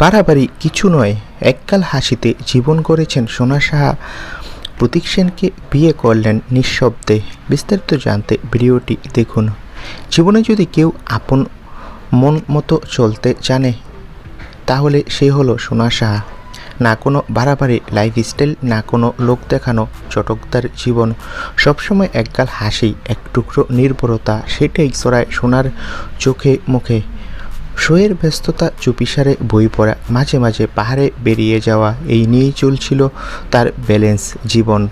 বাড়াবাড়ি কিছু নয়, এককাল হাসিতে জীবন করেছেন সোনা সাহা। প্রতীক সেনকে বিয়ে করলেন নিঃশব্দে। বিস্তারিত জানতে ভিডিওটি দেখুন। জীবনে যদি কেউ আপন মন মতো চলতে জানে, তাহলে সে হলো সোনা সাহা। না কোনো বাড়াবাড়ি লাইফস্টাইল না কোনো লোক দেখানো চটকদার জীবন। সবসময় একগাল হাসি, এক টুকরো নির্ভরতা সেটাই ছড়ায় সোনার চোখে মুখে। শোয়ের ব্যস্ততা চুপিসারে বই পড়া, মাঝে মাঝে পাহাড়ে বেরিয়ে যাওয়া এই নিয়েই চলছিল তার ব্যালেন্স জীবন।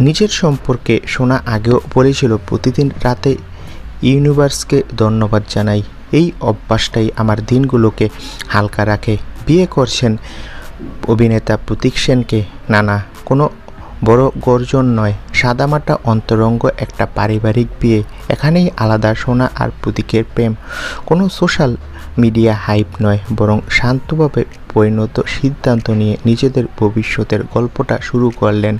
নিজের সম্পর্কে শোনা আগেও বলেছিল, প্রতিদিন রাতে ইউনিভার্সকে ধন্যবাদ জানাই। এই অভ্যাসটাই আমার দিনগুলোকে হালকা রাখে। বিয়ে করছেন অভিনেতা প্রতীক সেনকে। না না কোনো বড় গর্জন নয়, সাদামাটা অন্তরঙ্গ একটা পারিবারিক বিয়ে। এখানেই আলাদা সোনা আর প্রতীকের প্রেম। কোনো সোশ্যাল মিডিয়া হাইপ নয়, বরং শান্তভাবে পরিণত সিদ্ধান্ত নিয়ে নিজেদের ভবিষ্যতের গল্পটা শুরু করলেন।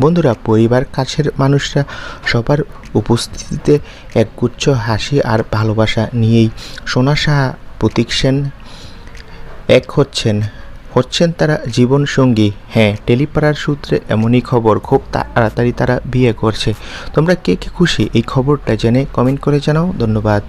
বন্ধুরা, পরিবার, কাছের মানুষরা সবার উপস্থিতিতে একগুচ্ছ হাসি আর ভালোবাসা নিয়েই সোনা সাহা প্রতীক সেন এক হচ্ছেন। হচ্ছেন তারা জীবনসঙ্গী। হ্যাঁ টেলিপাড়ার সূত্রে এমনই খবর, খুব তাড়াতাড়ি তারা বিয়ে করছে। তোমরা কে কে খুশি? এই খবরটা জেনে কমেন্ট করে জানাও। ধন্যবাদ।